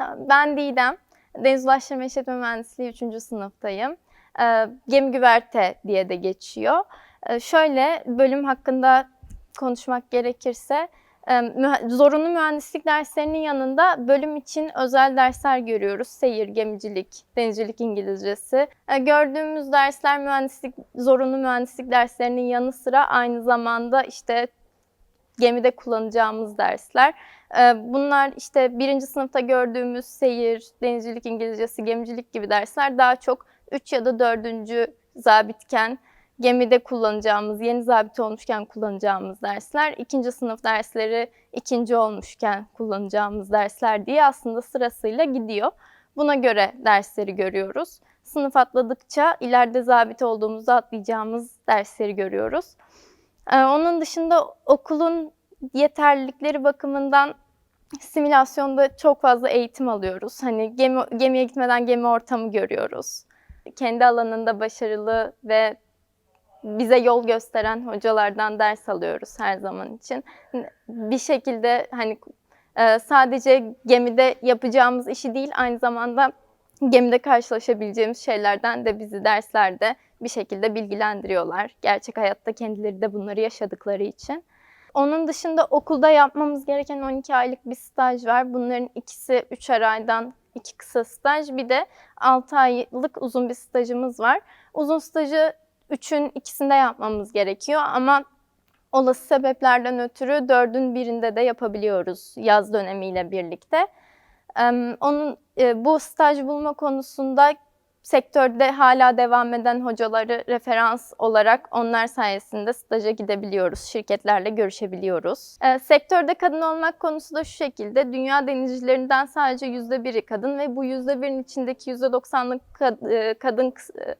Ben Didem. Deniz Ulaştırma İşletme Mühendisliği 3. sınıftayım. Ee, Gemi güverte diye de geçiyor. Ee, Şöyle bölüm hakkında konuşmak gerekirse e, zorunlu mühendislik derslerinin yanında bölüm için özel dersler görüyoruz. Seyir, gemicilik, denizcilik İngilizcesi. Ee, Gördüğümüz dersler mühendislik, zorunlu mühendislik derslerinin yanı sıra aynı zamanda işte gemide kullanacağımız dersler. Ee, Bunlar işte birinci sınıfta gördüğümüz seyir, denizcilik İngilizcesi, gemicilik gibi dersler daha çok 3 ya da 4. zabitken gemide kullanacağımız, yeni zabit olmuşken kullanacağımız dersler. ikinci sınıf dersleri ikinci olmuşken kullanacağımız dersler diye aslında sırasıyla gidiyor. Buna göre dersleri görüyoruz. Sınıf atladıkça ileride zabit olduğumuzda atlayacağımız dersleri görüyoruz. Ee, Onun dışında okulun yeterlilikleri bakımından simülasyonda çok fazla eğitim alıyoruz. Hani gemi, gemiye gitmeden gemi ortamı görüyoruz. Kendi alanında başarılı ve bize yol gösteren hocalardan ders alıyoruz her zaman için. Bir şekilde hani e, sadece gemide yapacağımız işi değil aynı zamanda gemide karşılaşabileceğimiz şeylerden de bizi derslerde bir şekilde bilgilendiriyorlar. Gerçek hayatta kendileri de bunları yaşadıkları için. Onun dışında okulda yapmamız gereken 12 aylık bir staj var. Bunların ikisi 3'er aydan iki kısa staj. Bir de 6 aylık uzun bir stajımız var. Uzun stajı 3'ün ikisinde yapmamız gerekiyor ama olası sebeplerden ötürü 4'ün birinde de yapabiliyoruz yaz dönemiyle birlikte. Onun e, bu staj bulma konusunda sektörde hala devam eden hocaları referans olarak onlar sayesinde staja gidebiliyoruz, şirketlerle görüşebiliyoruz. E, sektörde kadın olmak konusu da şu şekilde, dünya denizcilerinden sadece %1'i kadın ve bu %1'in içindeki %90'lık kad- e, kadın e,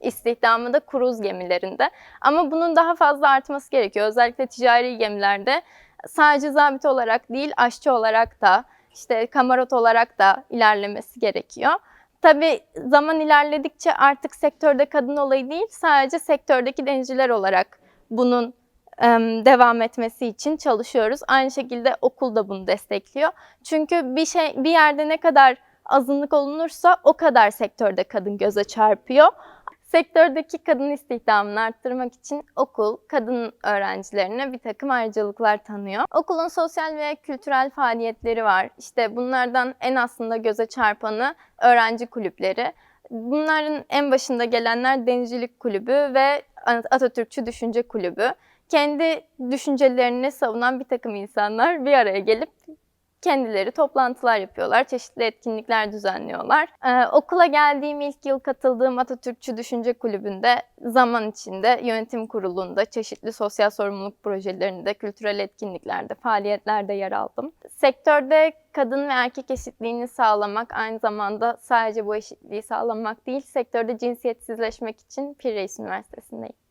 istihdamı da kruz gemilerinde. Ama bunun daha fazla artması gerekiyor. Özellikle ticari gemilerde sadece zabit olarak değil, aşçı olarak da, işte kamarot olarak da ilerlemesi gerekiyor. Tabii zaman ilerledikçe artık sektörde kadın olayı değil, sadece sektördeki denizciler olarak bunun devam etmesi için çalışıyoruz. Aynı şekilde okul da bunu destekliyor. Çünkü bir şey bir yerde ne kadar azınlık olunursa o kadar sektörde kadın göze çarpıyor. Sektördeki kadın istihdamını arttırmak için okul kadın öğrencilerine bir takım ayrıcalıklar tanıyor. Okulun sosyal ve kültürel faaliyetleri var. İşte bunlardan en aslında göze çarpanı öğrenci kulüpleri. Bunların en başında gelenler Denizcilik Kulübü ve Atatürkçü Düşünce Kulübü. Kendi düşüncelerini savunan bir takım insanlar bir araya gelip kendileri toplantılar yapıyorlar, çeşitli etkinlikler düzenliyorlar. Ee, okula geldiğim ilk yıl katıldığım Atatürkçü Düşünce Kulübü'nde zaman içinde yönetim kurulunda çeşitli sosyal sorumluluk projelerinde, kültürel etkinliklerde, faaliyetlerde yer aldım. Sektörde kadın ve erkek eşitliğini sağlamak aynı zamanda sadece bu eşitliği sağlamak değil, sektörde cinsiyetsizleşmek için Pir Reis Üniversitesi'ndeyim.